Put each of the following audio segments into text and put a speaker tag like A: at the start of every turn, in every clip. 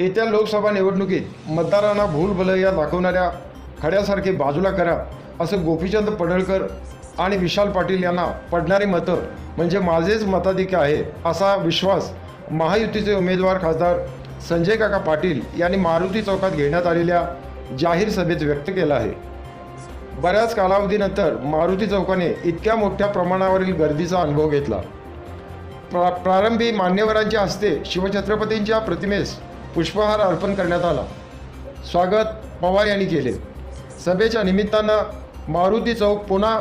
A: येत्या लोकसभा निवडणुकीत मतदारांना भूल या दाखवणाऱ्या खड्यासारखे बाजूला करा असं गोपीचंद पडळकर आणि विशाल पाटील यांना पडणारी मतं म्हणजे माझेच मताधिक्य आहे असा विश्वास महायुतीचे उमेदवार खासदार संजय काका पाटील यांनी मारुती चौकात घेण्यात आलेल्या जाहीर सभेत व्यक्त केला आहे. बऱ्याच कालावधीनंतर मारुती चौकाने इतक्या मोठ्या प्रमाणावरील गर्दीचा अनुभव घेतला. प्रा प्रारंभी मान्यवरांच्या हस्ते शिवछत्रपतींच्या प्रतिमेस पुष्पहार अर्पण करण्यात आला. स्वागत पवार यांनी केले. सभेच्या निमित्तानं मारुती चौक पुन्हा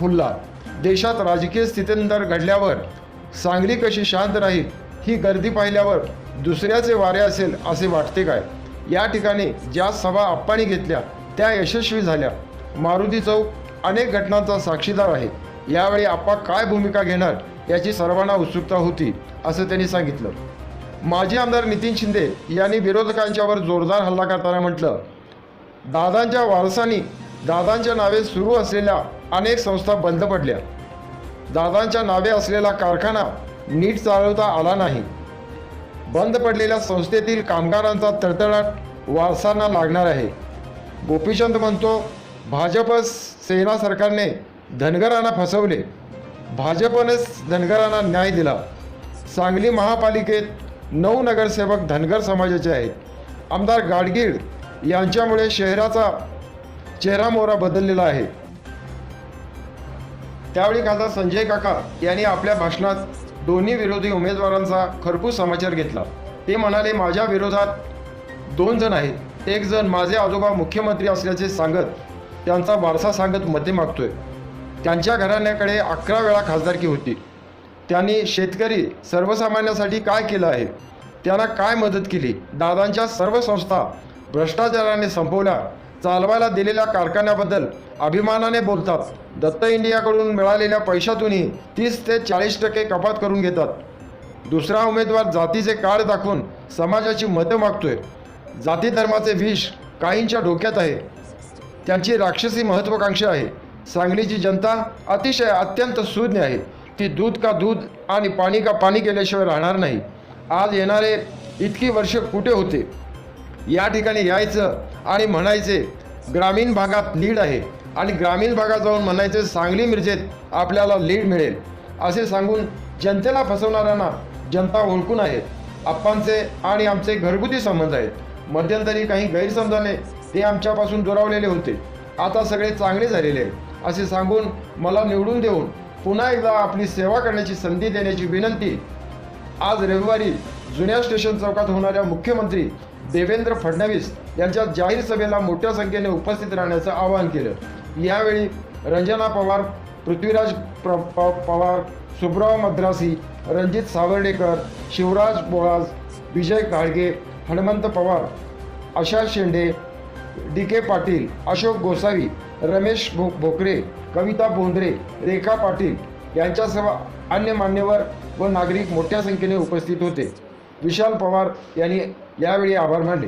A: फुलला. देशात राजकीय स्थित्यंतर घडल्यावर सांगली कशी शांत राहील ही गर्दी पाहिल्यावर दुसऱ्याचे वारे असेल असे वाटते काय? या ठिकाणी ज्या सभा आप्पानी घेतल्या त्या यशस्वी झाल्या. मारुती चौक अनेक घटनांचा साक्षीदार आहे. यावेळी आप्पा काय भूमिका घेणार याची सर्वांना उत्सुकता होती असं त्यांनी सांगितलं. माजी आमदार नितीन शिंदे यांनी विरोधकांच्यावर जोरदार हल्ला करताना म्हटलं दादांच्या वारसांनी दादांच्या नावे सुरू असलेल्या अनेक संस्था बंद पडल्या. दादांच्या नावे असलेला कारखाना नीट चालवता आला नाही. बंद पडलेल्या संस्थेतील कामगारांचा तळतळाट वारसांना लागणार आहे. गोपीचंद म्हणतो भाजप सेना सरकारने धनगरांना फसवले. भाजपनेच धनगरांना न्याय दिला. सांगली महापालिकेत नऊ नगरसेवक धनगर समाजाचे आहेत. आमदार गाडगीळ यांच्यामुळे शहराचा चेहरा मोहरा बदललेला आहे. त्यावेळी खासदार संजय काका यांनी आपल्या भाषणात दोन्ही विरोधी उमेदवारांचा खरपूस समाचार घेतला. ते म्हणाले माझ्या विरोधात दोन जण आहेत. एक जण माझे आजोबा मुख्यमंत्री असल्याचे सांगत त्यांचा वारसा सांगत मते मागतोय. त्यांच्या घराण्याकडे अकरा वेळा खासदारकी होती. त्यांनी शेतकरी सर्वसामान्यासाठी काय केलं आहे? त्यांना काय मदत केली? दादांच्या सर्व संस्था भ्रष्टाचाराने संपवल्या. चालवायला दिलेल्या कारखान्याबद्दल अभिमानाने बोलतात. दत्त इंडियाकडून मिळालेल्या पैशातूनही तीस ते चाळीस टक्के कपात करून घेतात. दुसरा उमेदवार जातीचे कार्ड दाखवून समाजाची मतं मागतोय. जाती धर्माचे विष काहींच्या डोक्यात आहे. त्यांची राक्षसी महत्त्वाकांक्षा आहे. सांगलीची जनता अतिशय अत्यंत सुज्ञ आहे. ती दूध का दूध आणि पाणी का पाणी केल्याशिवाय राहणार नाही. आज येणारे इतकी वर्ष कुठे होते? या ठिकाणी यायचं आणि म्हणायचे ग्रामीण भागात लीड आहे आणि ग्रामीण भागात जाऊन म्हणायचे सांगली मिरजेत आपल्याला लीड मिळेल. असे सांगून जनतेला फसवणाऱ्यांना जनता ओळखून आहे. आप्पांचे आणि आमचे घरगुती संबंध आहेत. मध्यंतरी काही गैरसमजाने ते आमच्यापासून दुरावलेले होते. आता सगळे चांगले झालेले आहेत. असे सांगून मला निवडून देऊन पुन्हा एकदा आपली सेवा करण्याची संधी देण्याची विनंती. आज रविवारी जुन्या स्टेशन चौकात होणाऱ्या मुख्यमंत्री देवेंद्र फडणवीस यांच्या जाहीर सभेला मोठ्या संख्येने उपस्थित राहण्याचं आवाहन केलं. यावेळी रंजना पवार पृथ्वीराज प्र प पवार सुब्राव मद्रासी रणजित सावर्डेकर शिवराज बोळाज विजय काळगे हनुमंत पवार आशा शेंडे डी के पाटील अशोक गोसावी रमेश भो भोकरे कविता बोंद्रे रेखा पाटील यांच्यासह अन्य मान्यवर व नागरिक मोठ्या संख्येने उपस्थित होते. विशाल पवार यांनी यावेळी आभार मानले.